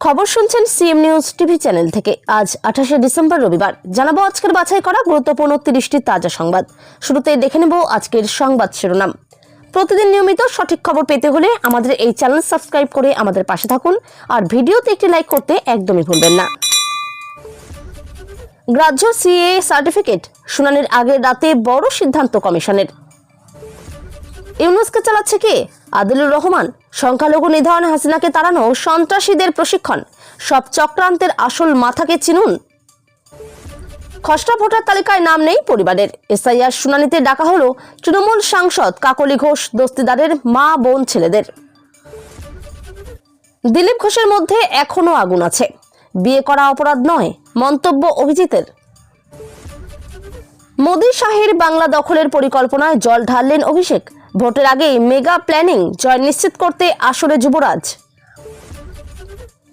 খবর শুনছেন CM news TV channel থেকে। আজ আঠাশে ডিসেম্বর রবিবার। জানাব আজকের বাছাই করা গুরুত্বপূর্ণ তিরিশটি তাজা সংবাদ। শুরুতে দেখে নেব আজকের সংবাদ শিরোনাম। প্রতিদিন নিয়মিত সঠিক খবর পেতে হলে আমাদের এই চ্যানেল সাবস্ক্রাইব করে আমাদের পাশে থাকুন। আর ভিডিওতে একটি লাইক করতে একদমই ভুলবেন না। গ্রাহ্য সিএ সার্টিফিকেট, শুনানির আগের রাতে বড় সিদ্ধান্ত কমিশনের। ইউনুসকে চালাচ্ছে কে? আদিলুর রহমান। সংখ্যালঘু নিধন হাসিনাকে তাড়ানো সন্ত্রাসীদের প্রশিক্ষণ। সব চক্রান্তের আসল মাথাকে চিনুন। খসড়া ভোটার তালিকায় নাম নেই পরিবারের। এসআইআর শুনানিতে ডাকা হলো তৃণমূল সাংসদ কাকলি ঘোষ, দস্তিদারের মা, বোন, ছেলেদের। দিলীপ ঘোষের মধ্যে এখনও আগুন আছে। বিয়ে করা অপরাধ নয়, মন্তব্য অভিজিতের। মোদী শাহের বাংলা দখলের পরিকল্পনায় জল ঢাললেন অভিষেক। ভোটের আগেই মেগা প্ল্যানিং জয় নিশ্চিত করতে আসরে যুবরাজ।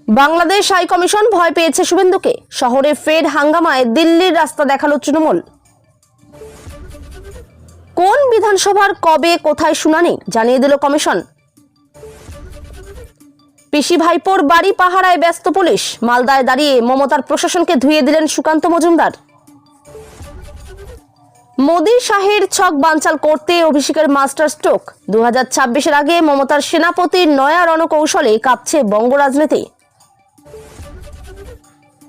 বাংলাদেশ হাই কমিশন ভয় পেয়েছে শুভেন্দুকে। শহরে ফের হাঙ্গামায় দিল্লির রাস্তা দেখাল তৃণমূল। কোন বিধানসভার কবে, কোথায় শুনানি জানিয়ে দিল কমিশন। পিসি ভাইপোর বাড়ি পাহারায় ব্যস্ত পুলিশ। মালদায় দাঁড়িয়ে মমতার প্রশাসনকে ধুয়ে দিলেন সুকান্ত মজুমদার। মোদী শাহের ছক বানচাল করতে অভিষেকের মাস্টার স্ট্রোক। দু হাজার আগে মমতার সেনাপতির নয়া রণকৌশলে কাঁপছে বঙ্গ রাজনীতি।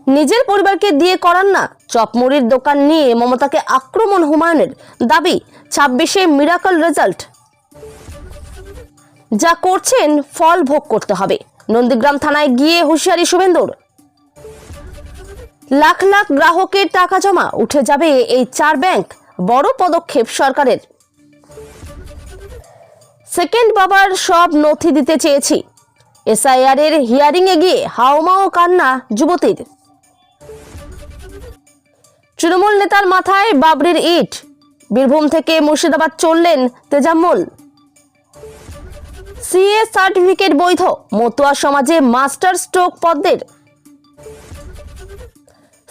নিজের পরিবারকে দিয়ে করান না, চপমুড়ির দোকান নিয়ে মমতাকে আক্রমণ হুমায়ুনের দাবি, ছাব্বিশে মিরাকল রেজাল্ট। যা করছেন, ফল ভোগ করতে হবে। নন্দীগ্রাম থানায় গিয়ে হুঁশিয়ারি শুভেন্দুর। লাখ লাখ গ্রাহকের টাকা জমা, উঠে যাবে এই চার ব্যাংক। বড় পদক্ষেপ সরকারের। সেকেন্ড বাবার সব নথি দিতে চেয়েছি। এসআইআর এর হিয়ারিং এ গিয়ে হাওমাও কান্না যুবতীর। তৃণমূল নেতার মাথায় বাবরির ইট। বীরভূম থেকে মুর্শিদাবাদ চললেন তেজাম্মল। সিএ সার্টিফিকেট বৈধ। মতুয়া সমাজে মাস্টার স্ট্রোক পদ্মের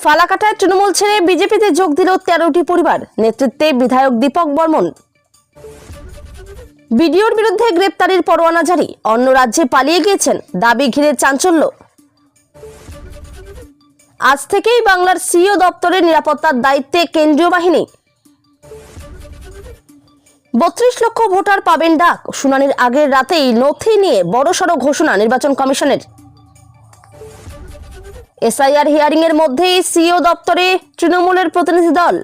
ফালাকাটায় তৃণমূল ছেড়ে বিজেপিতে যোগ দিল তেরোটি পরিবার। নেতৃত্বে বিধায়ক দীপক বর্মন। বিডিওর বিরুদ্ধে গ্রেপ্তারির পরোয়ানা জারি। অন্য রাজ্যে পালিয়ে গিয়েছেন। দাবি ঘিরে চাঞ্চল্য। আজ থেকেই বাংলার সিও দপ্তরের নিরাপত্তার দায়িত্বে কেন্দ্রীয় বাহিনী। বত্রিশ লক্ষ ভোটার পাবেন ডাক। শুনানির আগের রাতেই নথি নিয়ে বড়সড় ঘোষণা নির্বাচন কমিশনের। এসআইআর হিয়ারিং এর মধ্যেই সিও দপ্তরে তৃণমূলের প্রতিনিধি দল।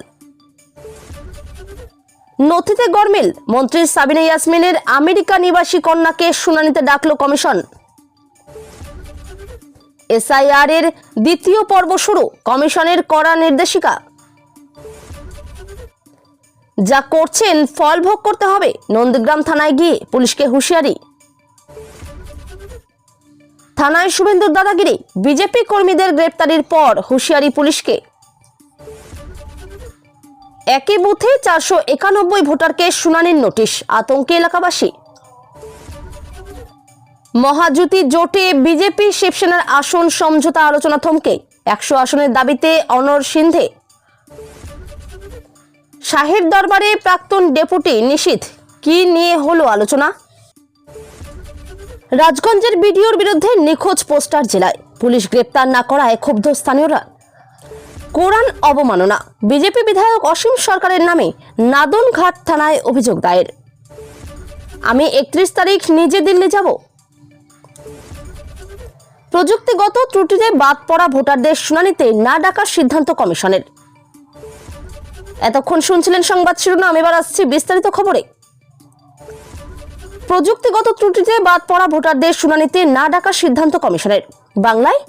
নথিতে গরমিল, মন্ত্রী সাবিনা ইয়াসমিনের আমেরিকা নিবাসী কন্যাকে শুনানিতে ডাকলো কমিশন। এসআইআর এর দ্বিতীয় পর্ব শুরু, কমিশনের কড়া নির্দেশিকা। যা করছেন, ফল ভোগ করতে হবে। নন্দীগ্রাম থানায় গিয়ে পুলিশকে হুঁশিয়ারি। থানায় শুভেন্দুর দাদাগিরি। বিজেপি কর্মীদের গ্রেপ্তারির পর হুঁশিয়ারি পুলিশকে। একই বুথে চারশো একানব্বই ভোটারকে শুনানির নোটিশ, আতঙ্কে এলাকাবাসী। মহাজ্যোতি জোটে বিজেপি শিবসেনার আসন সমঝোতা আলোচনা থমকে। একশো আসনের দাবিতে অনর সিন্ধে। শাহের দরবারে প্রাক্তন ডেপুটি নিশীথ কি নিয়ে হলো আলোচনা? রাজগঞ্জের বিডিওর বিরুদ্ধে নিখোঁজ পোস্টার জেলায়। পুলিশ গ্রেপ্তার না করায় ক্ষুব্ধ স্থানীয়রা। কোরআন অবমাননা। বিজেপি বিধায়ক অসীম সরকারের নামে নাদনঘাট থানায় অভিযোগ দায়ের। আমি একত্রিশ তারিখ নিজে দিল্লি যাব। প্রযুক্তিগত ত্রুটিতে বাদ পড়া ভোটারদের শুনানিতে না ডাকার সিদ্ধান্ত কমিশনের। এতক্ষণ শুনছিলেন সংবাদ শিরোনাম, এবার আসছি বিস্তারিত খবরে। প্রযুক্তিগত ত্রুটিতে বাদ পড়া ভোটারদের শুনানিতে না ডাকার সিদ্ধান্ত কমিশনের। বাংলায়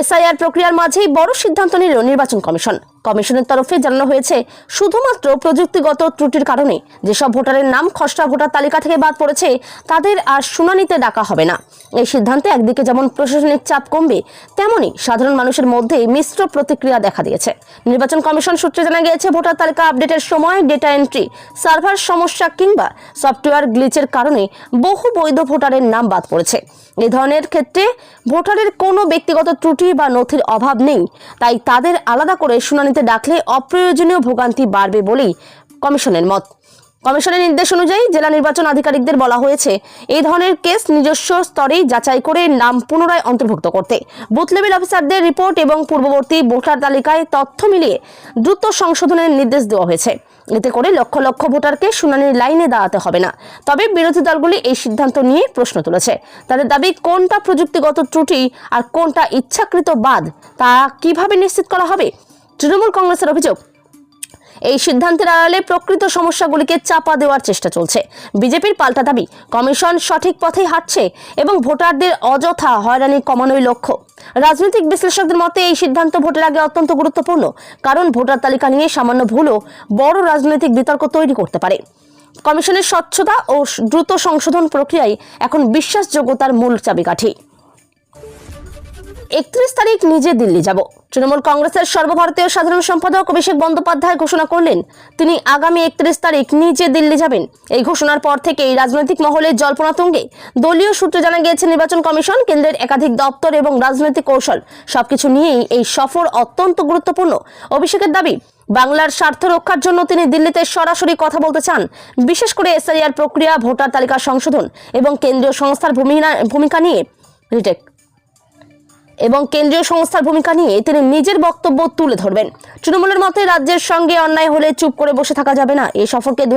এসআইআর প্রক্রিয়ার মাঝেই বড় সিদ্ধান্ত নিল নির্বাচন কমিশন। কমিশনের তরফে জানানো হয়েছে, শুধুমাত্র প্রযুক্তিগত ত্রুটির কারণে যেসব ভোটারের নাম খসড়া ভোটার তালিকা থেকে বাদ পড়েছে, তাদের আর শুনানিতে ডাকা হবে না। এই সিদ্ধান্তে একদিকে যেমন প্রশাসনিক চাপ কমবে, তেমনি সাধারণ মানুষের মধ্যে মিশ্র প্রতিক্রিয়া দেখা দিয়েছে। নির্বাচন কমিশন সূত্রে জানা গিয়েছে, ভোটার তালিকা আপডেটের সময় ডেটা এন্ট্রি, সার্ভার সমস্যা কিংবা সফটওয়্যার গ্লিচের কারণে বহু বৈধ ভোটারের নাম বাদ পড়েছে। এ ধরনের ক্ষেত্রে ভোটারের কোনো ব্যক্তিগত ত্রুটি বা নথির অভাব নেই, তাই তাদের আলাদা করে শুনানিতে ডাকলে অপ্রয়োজনীয় ভোগান্তি বাড়বে বলেই কমিশনের মত। কমিশনের নির্দেশ অনুযায়ী জেলা নির্বাচন আধিকারিকদের বলা হয়েছে, এই ধরনের কেস নিজস্ব স্তরেই যাচাই করে নাম পুনরায় অন্তর্ভুক্ত করতে। বুথ লেভেল অফিসারদের রিপোর্ট এবং পূর্ববর্তী ভোটার তালিকায় তথ্য মিলিয়ে দ্রুত সংশোধনের নির্দেশ দেওয়া হয়েছে। এতে করে লক্ষ লক্ষ ভোটারকে শুনানির লাইনে দাঁড়াতে হবে না। তবে বিরোধী দলগুলি এই সিদ্ধান্ত নিয়ে প্রশ্ন তুলেছে। তাদের দাবি, কোনটা প্রযুক্তিগত ত্রুটি আর কোনটা ইচ্ছাকৃত বাদ, তা কীভাবে নিশ্চিত করা হবে? তৃণমূল কংগ্রেসের অভিযোগ, এই সিদ্ধান্তের আড়ালে প্রকৃত সমস্যাগুলিকে চাপা দেওয়ার চেষ্টা চলছে। বিজেপির পাল্টা দাবি, কমিশন সঠিক পথেই হাঁটছে এবং ভোটারদের অযথা হয়রানি কমানোই লক্ষ্য। রাজনৈতিক বিশ্লেষকদের মতে এই সিদ্ধান্ত ভোটের আগে অত্যন্ত গুরুত্বপূর্ণ, কারণ ভোটার তালিকা নিয়ে সামান্য ভুলও বড় রাজনৈতিক বিতর্ক তৈরি করতে পারে। কমিশনের স্বচ্ছতা ও দ্রুত সংশোধন প্রক্রিয়ায় এখন বিশ্বাসযোগ্যতার মূল চাবিকাঠি। একত্রিশ তারিখ নিজে দিল্লি যাব। তৃণমূল কংগ্রেসের সর্বভারতীয় সাধারণ সম্পাদক অভিষেক বন্দ্যোপাধ্যায় ঘোষণা করলেন, তিনি আগামী একত্রিশ তারিখ নিজে দিল্লি যাবেন। এই ঘোষণার পর থেকেই রাজনৈতিক মহলে জল্পনা তুঙ্গে। দলীয় সূত্রে জানা গিয়েছে, নির্বাচন কমিশন, কেন্দ্রের একাধিক দপ্তর এবং রাজনৈতিক কৌশল সবকিছু নিয়েই এই সফর অত্যন্ত গুরুত্বপূর্ণ। অভিষেকের দাবি, বাংলার স্বার্থ রক্ষার জন্য তিনি দিল্লিতে সরাসরি কথা বলতে চান। বিশেষ করে এসআইআর প্রক্রিয়া, ভোটার তালিকা সংশোধন এবং কেন্দ্রীয় সংস্থার ভূমিকা নিয়ে। রিটেক। এবং কেন্দ্রীয় সংস্থার ভূমিকা নিয়ে তিনি নিজের বক্তব্য তুলে ধরবেন। তৃণমূলের মতে রাজ্যের সঙ্গে অন্যায় হলে চুপ করে বসে থাকা যাবে না। এই সফরকে দু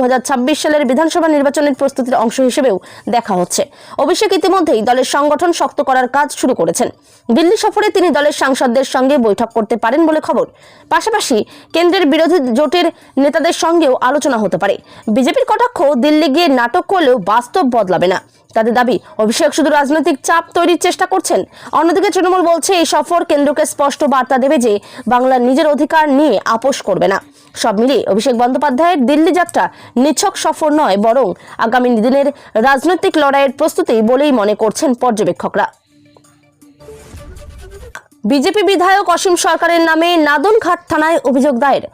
সালের বিধানসভা নির্বাচনের প্রস্তুতির অংশ হিসেবেও দেখা হচ্ছে। অভিষেক ইতিমধ্যেই দলের সংগঠন শক্ত করার কাজ শুরু করেছেন। দিল্লি সফরে তিনি দলের সাংসদদের সঙ্গে বৈঠক করতে পারেন বলে খবর। পাশাপাশি কেন্দ্রের বিরোধী জোটের নেতাদের সঙ্গেও আলোচনা হতে পারে। বিজেপির কটাক্ষ দিল্লি গিয়ে নাটক করলেও বাস্তব বদলাবে না। তাদের দাবি, অভিষেক শুধু রাজনৈতিক চাপ তৈরির চেষ্টা করছেন। অন্যদিকে তৃণমূল বলছে, এই সফর কেন্দ্রকে স্পষ্ট বার্তা দেবে যে বাংলা নিজের অধিকার নিয়ে আপোষ করবে না। সব মিলিয়ে অভিষেক বন্দ্যোপাধ্যায়ের দিল্লি যাত্রা নিছক সফর নয়, বরং আগামী দিনের রাজনৈতিক লড়াইয়ের প্রস্তুতি বলেই মনে করছেন পর্যবেক্ষকরা। বিজেপি বিধায়ক অসীম সরকারের নামে নাদনঘাট থানায় অভিযোগ দায়ের।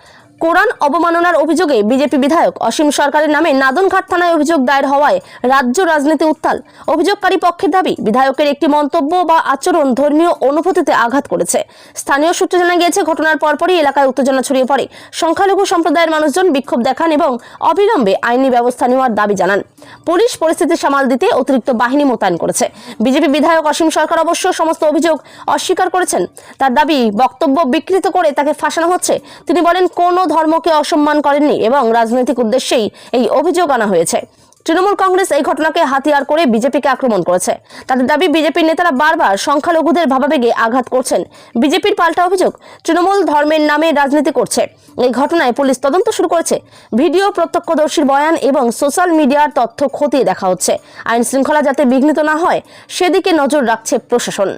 কোরআন অবমাননার অভিযোগে বিজেপি বিধায়ক অসীম সরকারের নামে নাদনঘাট থানায় অভিযোগ দায়ের হওয়ায় রাজ্য রাজনীতি উত্তাল। অভিযোগকারী পক্ষের দাবি, বিধায়কের একটি মন্তব্য বা আচরণ ধর্মীয় অনুভূতিতে আঘাত করেছে। স্থানীয় সূত্রে জানা গিয়েছে, ঘটনার পরপরই এলাকায় উত্তেজনা ছড়িয়ে পড়ে। সংখ্যালঘু সম্প্রদায়ের মানুষজন বিক্ষোভ দেখান এবং অবিলম্বে আইনি ব্যবস্থা নেওয়ার দাবি জানান। পুলিশ পরিস্থিতি সামাল দিতে অতিরিক্ত বাহিনী মোতায়েন করেছে। বিজেপি বিধায়ক অসীম সরকার অবশ্য সমস্ত অভিযোগ অস্বীকার করেছেন। তার দাবি, বক্তব্য বিকৃত করে তাকে ফাঁসানো হচ্ছে। তিনি বলেন, কোনো ধর্মকে অসম্মান করেননি এবং রাজনৈতিক উদ্দেশ্যেই এই অভিযোগ আনা হয়েছে। তৃণমূল কংগ্রেস এই ঘটনাকে হাতিয়ার করে বিজেপিকে আক্রমণ করেছে। তাদের দাবি, বিজেপির নেতারা বারবার সংখ্যালঘুদের ভাবাবেগে আঘাত করছেন। বিজেপির পাল্টা অভিযোগ, তৃণমূল ধর্মের নামে রাজনীতি করছে। এই ঘটনায় পুলিশ তদন্ত শুরু করেছে। ভিডিও প্রত্যক্ষদর্শীর বয়ান এবং সোশ্যাল মিডিয়ার তথ্য খতিয়ে দেখা হচ্ছে। আইন শৃঙ্খলা যাতে বিঘ্নিত না হয়, সেদিকে নজর রাখছে প্রশাসন।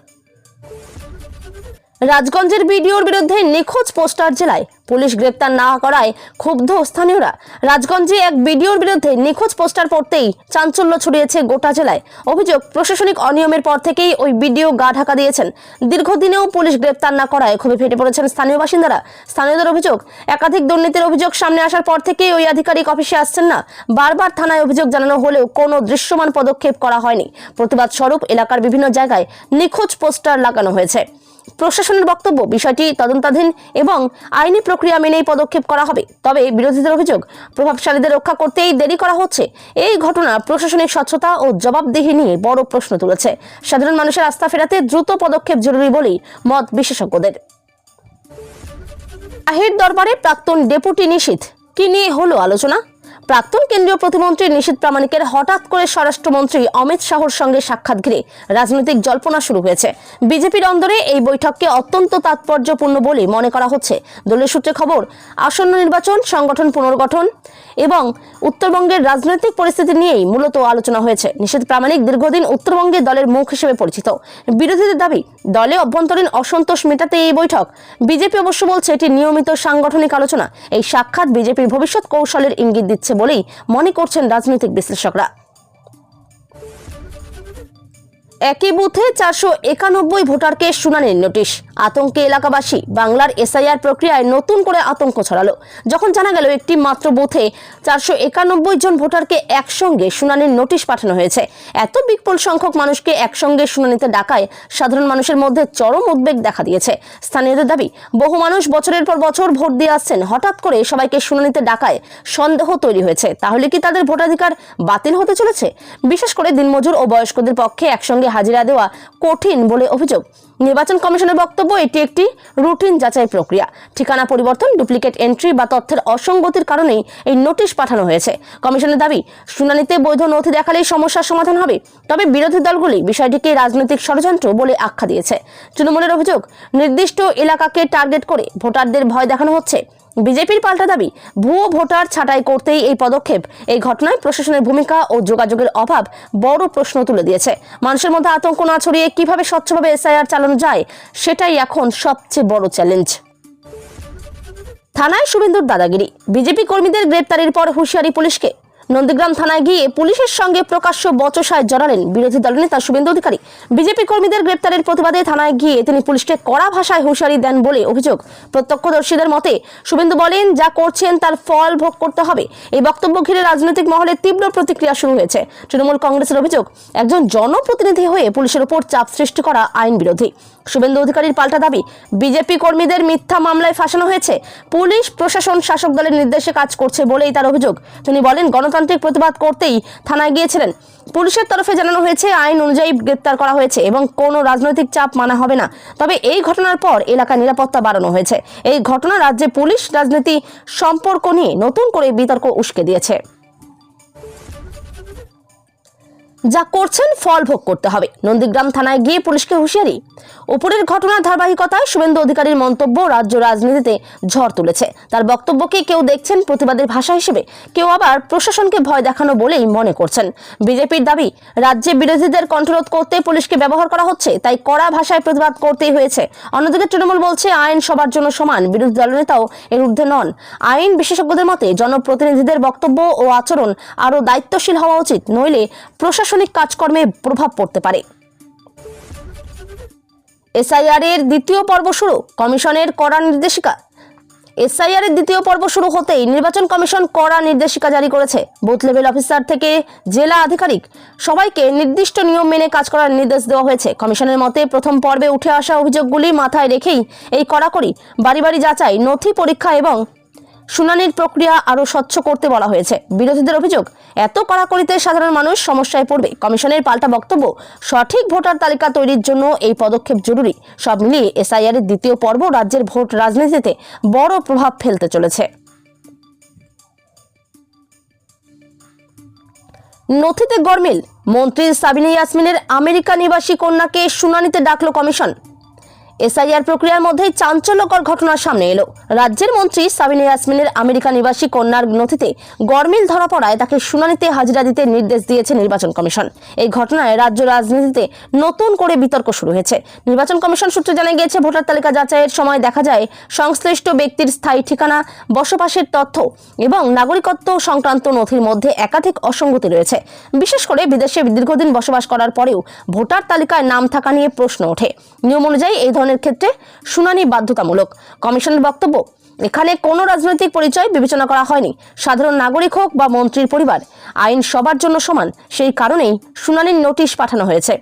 রাজগঞ্জের বিডিওর বিরুদ্ধে নিখোঁজ পোস্টার জেলায় পুলিশ গ্রেপ্তার না করায় ক্ষুব্ধ স্থানীয়রা। রাজগঞ্জে এক বিডিওর বিরুদ্ধে নিখোঁজ পোস্টার পড়তেই চাঞ্চল্য ছড়িয়েছে গোটা জেলায়। অভিযোগ, প্রশাসনিক অনিয়মের পর থেকেই ওই বিডিও গা ঢাকা দিয়েছেন। দীর্ঘদিনেও পুলিশ গ্রেপ্তার না করায় খুবই ফেটে পড়েছেন স্থানীয় বাসিন্দারা। স্থানীয়দের অভিযোগ, একাধিক দুর্নীতির অভিযোগ সামনে আসার পর থেকেই ওই আধিকারিক অফিসে আসছেন না। বারবার থানায় অভিযোগ জানানো হলেও কোনো দৃশ্যমান পদক্ষেপ করা হয়নি। প্রতিবাদ স্বরূপ এলাকার বিভিন্ন জায়গায় নিখোঁজ পোস্টার লাগানো হয়েছে। প্রশাসনের বক্তব্য, বিষয়টি তদন্তাধীন এবং আইনি প্রক্রিয়া মেনেই পদক্ষেপ করা হবে। তবে বিরোধীদের অভিযোগ, প্রভাবশালীদের রক্ষা করতেই দেরি করা হচ্ছে। এই ঘটনা প্রশাসনিক স্বচ্ছতা ও জবাবদিহি নিয়ে বড় প্রশ্ন তুলেছে। সাধারণ মানুষের আস্থা ফেরাতে দ্রুত পদক্ষেপ জরুরি বলেই মত বিশেষজ্ঞদের। আহির দরবারে প্রাক্তন ডেপুটি নিশীথ কি নিয়ে হলো আলোচনা? প্রাক্তন কেন্দ্রীয় প্রতিমন্ত্রী নিশীথ প্রামাণিকের হঠাৎ করে স্বরাষ্ট্রমন্ত্রী অমিত শাহর সঙ্গে সাক্ষাৎ ঘিরে রাজনৈতিক জল্পনা শুরু হয়েছে। বিজেপির অন্দরে এই বৈঠককে অত্যন্ত তাৎপর্যপূর্ণ বলে মনে করা হচ্ছে। দলীয় সূত্রে খবর, আসন্ন নির্বাচন, সংগঠন পুনর্গঠন এবং উত্তরবঙ্গের রাজনৈতিক পরিস্থিতি নিয়েই মূলত আলোচনা হয়েছে। নিষেধ প্রামাণিক দীর্ঘদিন উত্তরবঙ্গে দলের মুখ হিসেবে পরিচিত। বিরোধীদের দাবি, দলে অভ্যন্তরীণ অসন্তোষ মেটাতে এই বৈঠক। বিজেপি অবশ্য বলছে, এটি নিয়মিত সাংগঠনিক আলোচনা। এই সাক্ষাৎ বিজেপির ভবিষ্যৎ কৌশলের ইঙ্গিত দিচ্ছে বলেই মনে করছেন রাজনৈতিক বিশ্লেষকরা। একই বুথে চারশো একানব্বই ভোটারকে শুনানির নোটিশ। আতঙ্কে এলাকাবাসী বাংলার এসআইআর প্রক্রিয়ায় নতুন করে আতঙ্ক ছড়ালো। যখন জানা গেল একটি মাত্র বুথে চারশো একানব্বই জন ভোটারকে একসঙ্গে শুনানির নোটিশ পাঠানো হয়েছে, এত বিপুল সংখ্যক মানুষকে একসঙ্গে শুনানিতে ডাকায় সাধারণ মানুষের মধ্যে চরম উদ্বেগ দেখা দিয়েছে। স্থানীয়দের দাবি, বহু মানুষ বছরের পর বছর ভোট দিয়ে আসছেন, হঠাৎ করে সবাইকে শুনানিতে ডাকায় সন্দেহ তৈরি হয়েছে। তাহলে কি তাদের ভোটাধিকার বাতিল হতে চলেছে? বিশেষ করে দিনমজুর ও বয়স্কদের পক্ষে একসঙ্গে হাজিরা দেওয়া কঠিন বলে অভিযোগ। নির্বাচন কমিশনের বক্তব্য, এটি একটি রুটিন যাচাই প্রক্রিয়া। ঠিকানা পরিবর্তন, ডুপ্লিকেট এন্ট্রি বা তথ্যের অসঙ্গতির কারণেই এই নোটিশ পাঠানো হয়েছে। কমিশনের দাবি, শুনানিতে বৈধ নথি দেখালেই সমস্যার সমাধান হবে। তবে বিরোধী দলগুলি বিষয়টিকে রাজনৈতিক ষড়যন্ত্র বলে আখ্যা দিয়েছে। তৃণমূলের অভিযোগ, নির্দিষ্ট এলাকাকে টার্গেট করে ভোটারদের ভয় দেখানো হচ্ছে। বিজেপির পাল্টা দাবি, ভুয়ো ভোটার ছাঁটাই করতেই এই পদক্ষেপ। এই ঘটনায় প্রশাসনের ভূমিকা ও যোগাযোগের অভাব বড় প্রশ্ন তুলে দিয়েছে। মানুষের মধ্যে আতঙ্ক না ছড়িয়ে কীভাবে স্বচ্ছভাবে এসআইআর চালানো যায়, সেটাই এখন সবচেয়ে বড় চ্যালেঞ্জ। থানায় শুভেন্দুর দাদাগিরি। বিজেপি কর্মীদের গ্রেপ্তারির পর হুঁশিয়ারি পুলিশকে। নন্দীগ্রাম থানায় গিয়ে পুলিশের সঙ্গে প্রকাশ্য বচসায় জড়ালেন বিরোধী দলনেতা শুভেন্দু অধিকারী। বিজেপি কর্মীদের গ্রেপ্তারের প্রতিবাদে থানায় গিয়ে তিনি পুলিশকে কড়া ভাষায় হুঁশিয়ারি দেন বলে অভিযোগ। প্রত্যক্ষদর্শীদের মতে, শুভেন্দু বলেন, যা করছেন তার ফল ভোগ করতে হবে। এই বক্তব্য ঘিরে রাজনৈতিক মহলে তীব্র প্রতিক্রিয়া শুরু হয়েছে। তৃণমূল কংগ্রেসের অভিযোগ, একজন জনপ্রতিনিধি হয়ে পুলিশের উপর চাপ সৃষ্টি করা আইন বিরোধী। শুভেন্দু অধিকারীর পাল্টা দাবি, বিজেপি কর্মীদের মিথ্যা মামলায় ফাঁসানো হয়েছে। পুলিশ, প্রশাসন, শাসক দলের নির্দেশে কাজ করছে বলেই তার অভিযোগ। তিনি বলেন গণতান্ত্রিক প্রতিবাদ করতেই থানায় গিয়েছিলেন। পুলিশের তরফে জানানো হয়েছে, আইন অনুযায়ী গ্রেপ্তার করা হয়েছে এবং কোনো রাজনৈতিক চাপ মানা হবে না। তবে এই ঘটনার পর এলাকায় নিরাপত্তা বাড়ানো হয়েছে। এই ঘটনা রাজ্যে পুলিশ রাজনীতি সম্পর্ক নিয়ে নতুন করে বিতর্ক উস্কে দিয়েছে। যা করছেন ফল ভোগ করতে হবে। নন্দীগ্রাম থানায় গিয়ে পুলিশকে হুঁশিয়ারি। উপরের ঘটনার ধারাবাহিকতায় শুভেন্দু অধিকারীর মন্তব্য রাজ্য রাজনীতিতে ঝড় তুলেছে। তার বক্তব্যকে কেউ দেখছেন প্রতিবাদের ভাষা হিসেবে, কেউ আবার প্রশাসনকে ভয় দেখানো বলেই মনে করছেন। বিজেপির দাবি, রাজ্যে বিরোধীদের কণ্ঠরোধ করতে পুলিশকে ব্যবহার করা হচ্ছে, তাই কড়া ভাষায় প্রতিবাদ করতেই হয়েছে। অন্যদিকে তৃণমূল বলছে, আইন সবার জন্য সমান, বিরোধী দলনেতাও এর ঊর্ধ্বে নন। আইন বিশেষজ্ঞদের মতে, জনপ্রতিনিধিদের বক্তব্য ও আচরণ আরও দায়িত্বশীল হওয়া উচিত, নইলে প্রশাসনিক কাজকর্মে প্রভাব পড়তে পারে। এসআইআর এর দ্বিতীয় পর্ব শুরু, কমিশনের কড়া নির্দেশিকা। এসআইআর এর দ্বিতীয় পর্ব শুরু হতেই নির্বাচন কমিশন কড়া নির্দেশিকা জারি করেছে। বুথ লেভেল অফিসার থেকে জেলা আধিকারিক সবাইকে নির্দিষ্ট নিয়ম মেনে কাজ করার নির্দেশ দেওয়া হয়েছে। কমিশনের মতে প্রথম পর্বে উঠে আসা অভিযোগগুলি মাথায় রেখেই এই কড়াকড়ি, বাড়ি বাড়ি যাচাই, নথি পরীক্ষা এবং শুনানির প্রক্রিয়া আরও স্বচ্ছ করতে বলা হয়েছে। বিরোধীদের অভিযোগ, এত কড়াকড়িতে সাধারণ মানুষ সমস্যায় পড়বে। কমিশনের পাল্টা বক্তব্য, সঠিক ভোটার তালিকা তৈরির জন্য এই পদক্ষেপ জরুরি। সব মিলিয়ে এসআইআর এর দ্বিতীয় পর্ব রাজ্যের ভোট রাজনীতিতে বড় প্রভাব ফেলতে চলেছে। নথিতে গরমিল, মন্ত্রী সাবিনা ইয়াসমিনের আমেরিকা নিবাসী কন্যাকে শুনানিতে ডাকল কমিশন। এসআইআর প্রক্রিয়ার মধ্যেই চাঞ্চল্যকর ঘটনা সামনে এলো। রাজ্যের মন্ত্রী সাবিনা ইয়াসমিনের আমেরিকা নিবাসী কন্যার নথিতে গরমিল ধরা পড়ায় তাকে শুনানিতে হাজিরা দিতে নির্দেশ দিয়েছে নির্বাচন কমিশন। এই ঘটনায় রাজ্য রাজনীতিতে নতুন করে বিতর্ক শুরু হয়েছে। নির্বাচন কমিশন সূত্রে জানা গিয়েছে, ভোটার তালিকা যাচাইয়ের সময় দেখা যায়, সংশ্লিষ্ট ব্যক্তির স্থায়ী ঠিকানা, বসবাসের তথ্য এবং নাগরিকত্ব সংক্রান্ত নথির মধ্যে একাধিক অসঙ্গতি রয়েছে। বিশেষ করে বিদেশে দীর্ঘদিন বসবাস করার পরেও ভোটার তালিকায় নাম থাকা নিয়ে প্রশ্ন ওঠে। নিয়ম অনুযায়ী এই ধরনের ক্ষেত্রে শুনানি বাধ্যতামূলক। কমিশনের বক্তব্য, এখানে কোনো রাজনৈতিক পরিচয় বিবেচনা করা হয়নি। সাধারণ নাগরিক হোক বা মন্ত্রীর পরিবার, আইন সবার জন্য সমান, সেই কারণেই শুনানির নোটিশ পাঠানো হয়েছে।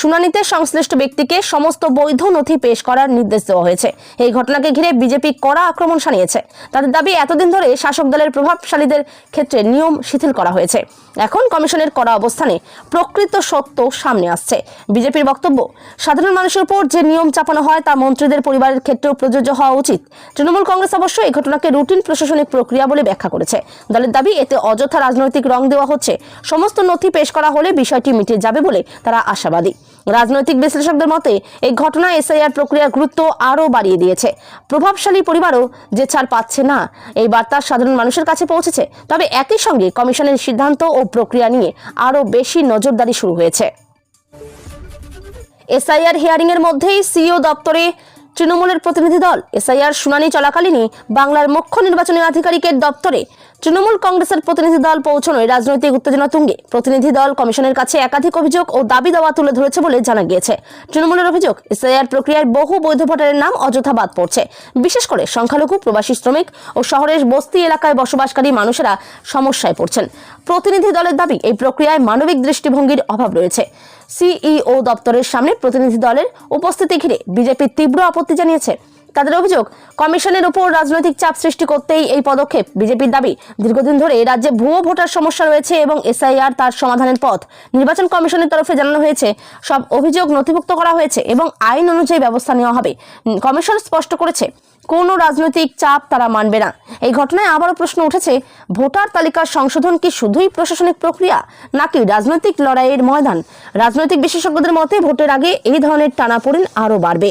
শুনানিতে সংশ্লিষ্ট ব্যক্তিকে সমস্ত বৈধ নথি পেশ করার নির্দেশ দেওয়া হয়েছে। এই ঘটনাকে ঘিরে বিজেপি কড়া আক্রমণ শানিয়েছে। তাদের দাবি, এতদিন ধরে শাসক দলের প্রভাবশালীদের ক্ষেত্রে নিয়ম শিথিল করা হয়েছে। এখন কমিশনের কড়া অবস্থানে প্রকৃত সত্য সামনে আসছে। বিজেপির বক্তব্য, সাধারণ মানুষের উপর যে নিয়ম চাপানো হয় তা মন্ত্রীদের পরিবারের ক্ষেত্রেও প্রযোজ্য হওয়া উচিত। তৃণমূল কংগ্রেস অবশ্য এই ঘটনাকে রুটিন প্রশাসনিক প্রক্রিয়া বলে ব্যাখ্যা করেছে। দলের দাবি, এতে অযথা রাজনৈতিক রং দেওয়া হচ্ছে। সমস্ত নথি পেশ করা হলে বিষয়টি মিটে যাবে বলে তারা আশাবাদী। রাজনৈতিক বিশ্লেষকদের মতে, এই ঘটনা এসআইআর প্রক্রিয়ার গুরুত্ব আরও বাড়িয়ে দিয়েছে। প্রভাবশালী পরিবারও যে ছাড় পাচ্ছে না, এই বার্তা সাধারণ মানুষের কাছে পৌঁছেছে। তবে একই সঙ্গে কমিশনের সিদ্ধান্ত ও প্রক্রিয়া নিয়ে আরও বেশি নজরদারি শুরু হয়েছে। এসআইআর হিয়ারিং এর মধ্যেই সিইও দপ্তরে তৃণমূলের প্রতিনিধি দল, এসআইআর শুনানি চলাকালীনই বাংলার মুখ্য নির্বাচনী আধিকারিকের দপ্তরে তৃণমূল কংগ্রেসের প্রতিনিধি দল পৌঁছনোয় রাজনৈতিক উত্তেজনা তুঙ্গে। প্রতিনিধি দল কমিশনের কাছে একাধিক অভিযোগ ও দাবি দাওয়া তুলে ধরেছে বলে জানা গিয়েছে। তৃণমূলের অভিযোগ, এসআইআর প্রক্রিয়ায় বহু বৈধ ভোটারের নাম অযথা বাদ পড়ছে। বিশেষ করে সংখ্যালঘু, প্রবাসী শ্রমিক ও শহরের বস্তি এলাকায় বসবাসকারী মানুষেরা সমস্যায় পড়ছেন। প্রতিনিধি দলের দাবি, এই প্রক্রিয়ায় মানবিক দৃষ্টিভঙ্গির অভাব রয়েছে। সিইও দপ্তরের সামনে প্রতিনিধি দলের উপস্থিতি ঘিরে বিজেপি তীব্র আপত্তি জানিয়েছে। তাদের অভিযোগ, কমিশনের উপর রাজনৈতিক চাপ সৃষ্টি করতেই এই পদক্ষেপ। বিজেপির দাবি, দীর্ঘদিন ধরে রাজ্যে ভুয়ো ভোটার সমস্যা রয়েছে এবং এসআইআর তার সমাধানের পথ। নির্বাচন কমিশনের তরফে জানানো হয়েছে, সব অভিযোগ নথিভুক্ত করা হয়েছে এবং আইন অনুযায়ী ব্যবস্থা নেওয়া হবে। কমিশন স্পষ্ট করেছে, কোনো রাজনৈতিক চাপ তারা মানবে না। এই ঘটনায় আবারও প্রশ্ন উঠেছে, ভোটার তালিকার সংশোধন কি শুধুই প্রশাসনিক প্রক্রিয়া, নাকি রাজনৈতিক লড়াইয়ের ময়দান? রাজনৈতিক বিশেষজ্ঞদের মতে, ভোটের আগে এই ধরনের টানাপোড়েন আরও বাড়বে।